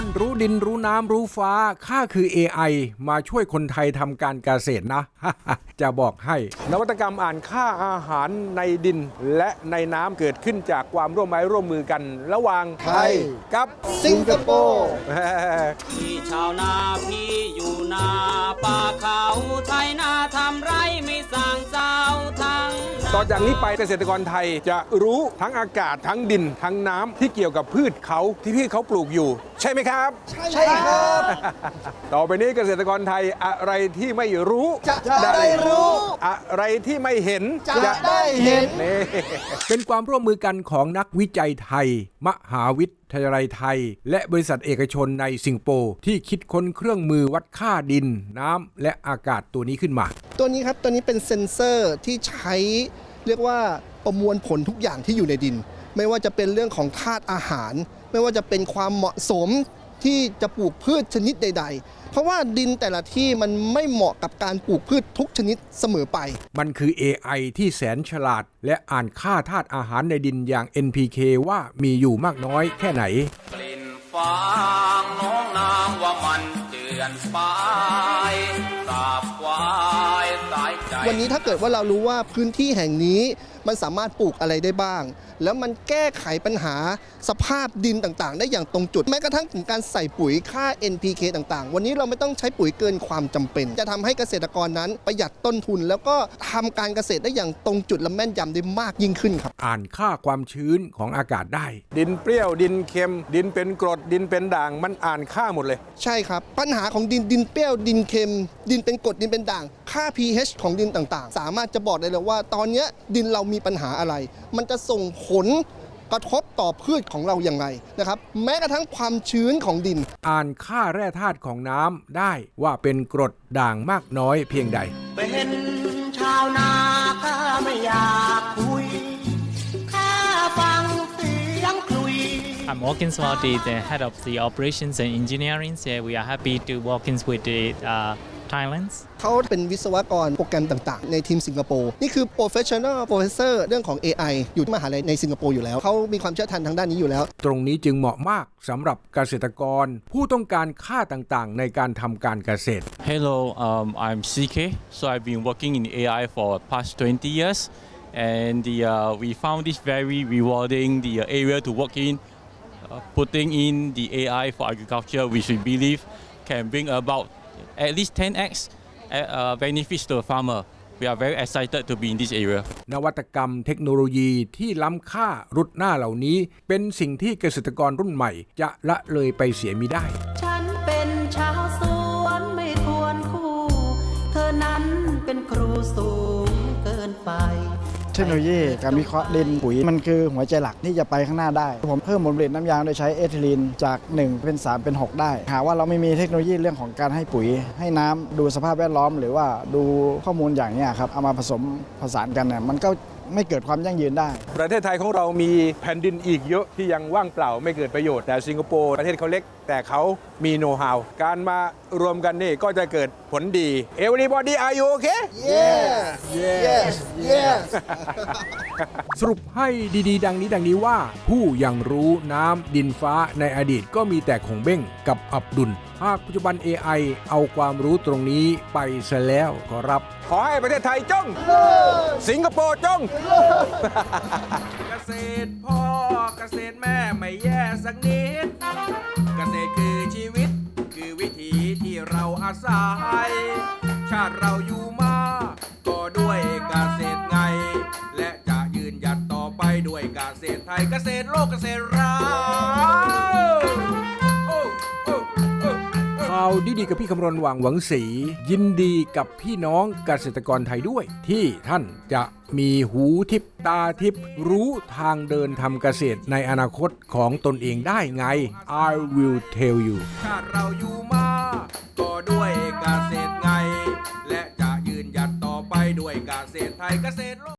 อนรู้ดินรู้น้ำรู้ฟ้าข้าคือ AI มาช่วยคนไทยทำการเกษตรนะ จะบอกให้ นวัตกรรมอ่านค่าอาหารในดิน และในน้ำเกิดขึ้นจากความร่วมไม้ร่วมมือกัน ระหว่างไทยกับสิงคโปร์พี่ชาวนาพี่อยู่นาป่าเขา จากนี้ไปเกษตรกรไทยจะรู้ทั้งอากาศทั้งดินทั้งน้ำที่เกี่ยวกับพืชเขาที่พี่เขาปลูกอยู่ ใช่ไหมครับ ใช่ครับ ต่อไปนี้เกษตรกรไทยอะไรที่ไม่รู้จะได้รู้ อะไรที่ไม่เห็นจะได้เห็นนี่เป็นความร่วมมือกันของนักวิจัยไทย มหาวิท ทยาลัยไทย และบริษัทเอกชนในสิงคโปร์ที่คิดค้นเครื่องมือวัดค่าดิน น้ำและอากาศตัวนี้ขึ้นมา ตัวนี้ครับตัวนี้เป็นเซ็นเซอร์ที่ใช้เรียกว่าประมวลผลทุกอย่างที่อยู่ในดิน ไม่ว่าจะเป็นเรื่องของธาตุอาหาร ไม่ว่าจะเป็นความเหมาะสม ที่จะปลูกพืชชนิดใด ๆ เพราะว่าดินแต่ละที่มันไม่เหมาะกับการปลูกพืชทุกชนิดเสมอไป มันคือ AI ที่แสนฉลาด และอ่านค่าธาตุอาหารในดินอย่าง NPK ว่ามีอยู่มากน้อยแค่ไหนกลิ่นฟางน้องนางว่ามันเดือนไปตราบควายสายใจวันนี้ถ้าเกิดว่าเรารู้ว่าพื้นที่แห่งนี้มันสามารถปลูกอะไรได้บ้าง แล้วมันแก้ไขปัญหาสภาพดินต่างๆ ได้อย่างตรงจุด แม้กระทั่งถึงการใส่ปุ๋ยค่า NPK ต่างๆ วันนี้เราไม่ต้องใช้ปุ๋ยเกินความจำเป็น จะทำให้เกษตรกรนั้นประหยัดต้นทุน แล้วก็ทำการเกษตรได้อย่างตรงจุดและแม่นยำได้มากยิ่งขึ้นครับ อ่านค่าความชื้นของอากาศได้ ดินเปรี้ยวดินเค็ม ดินเป็นกรดดินเป็นด่างมันอ่านค่าหมดเลย ใช่ครับ ปัญหาของดินดินเปรี้ยวดินเค็ม ดินเป็นกรดดินเป็นด่าง ค่า pH ของดินต่างๆ สามารถจะบอกได้เลยว่า ตอนเนี้ยดินเรามีปัญหาอะไร มันจะส่งผลกระทบต่อพืชของเราอย่างไรนะครับ แม้กระทั่งความชื้นของดิน อ่านค่าแร่ธาตุของน้ำได้ว่าเป็นกรดด่างมากน้อยเพียงใด เป็นชาวนาข้าไม่อยากคุยข้าฟังเสียงคลุย I'm Walkins Waldi, the head of the operations and engineering. So we are happy to walk in with the uh, Thailand. เขาเป็นวิศวกรโปรแกรมต่างๆ ในทีมสิงคโปร์ นี่คือ professional professor เรื่องของ AI อยู่ที่มหาลัยในสิงคโปร์อยู่แล้ว เขามีความเชี่ยวชาญทางด้านนี้อยู่แล้ว ตรงนี้จึงเหมาะมากสำหรับเกษตรกร ผู้ต้องการค่าต่างๆ ในการทำการเกษตร Hello, um, I'm CK. So I've been working in AI for past 20 years, and the, uh, we found this very rewarding the uh, area to work in. Uh, putting in the AI for agriculture, which we believe can bring about at least 10x uh, uh, benefits to the farmer. We are very excited to be in this area. นวัตกรรมเทคโนโลยีที่ล้ำค่ารุดหน้าเหล่านี้ เป็นสิ่งที่เกษตรกรรุ่นใหม่ จะละเลยไปเสียมิได้ ฉันเป็นชาวสวนไม่ควรคู่ เธอนั้นเป็นครูสูงเกินไปเทคโนโลยีการวิเคราะห์ดินปุ๋ย มันคือหัวใจหลักที่จะไปข้างหน้าได้ ผมเพิ่มผลผลิตน้ำยางโดยใช้เอทิลีนจาก 1 เป็น 3 เป็น 6 ได้ หาว่าเราไม่มีเทคโนโลยีเรื่องของการให้ปุ๋ย ให้น้ำดูสภาพแวดล้อม หรือว่าดูข้อมูลอย่างนี้ครับเอามาผสมผสานกันเนี่ยมันก็ไม่เกิดความยั่งยืนได้ ประเทศไทยของเรามีแผ่นดินอีกเยอะที่ยังว่างเปล่าไม่เกิดประโยชน์แต่สิงคโปร์ประเทศเขาเล็ก แต่เขามีโน้ตฮาวการมารวมกันนี่ก็จะเกิดผลดี Everybody are you okay yes yes yes สรุปให้ดีๆ ดังนี้ดังนี้ว่า ผู้ยังรู้น้ำดินฟ้าในอดีตก็มีแต่คงเบ้งกับอับดุล หากปัจจุบัน AI เอาความรู้ตรงนี้ไปซะแล้วขอรับ ขอให้ประเทศไทยจง สิงคโปร์จง เกษตรพ่อเกษตรแม่ไม่แย่สักนิดาอาศัยชาติเราอยู่มา ก็ด้วยเกษตรไง และจะยืนหยัดต่อไปด้วยเกษตรไทยเกษตรโลกเกษตรเรา ข่าวดีๆกับพี่คำรณหว่างหวังสียินดีกับพี่น้องเกษตรกรไทยด้วย ที่ท่านจะมีหูทิพตาทิพรู้ทางเดินทำเกษตรในอนาคตของตนเองได้ไง I will tell you ชาติเราอยู่มาก็ด้วยเกษตรไง และจะยืนหยัดต่อไปด้วยเกษตรไทยเกษตรโลก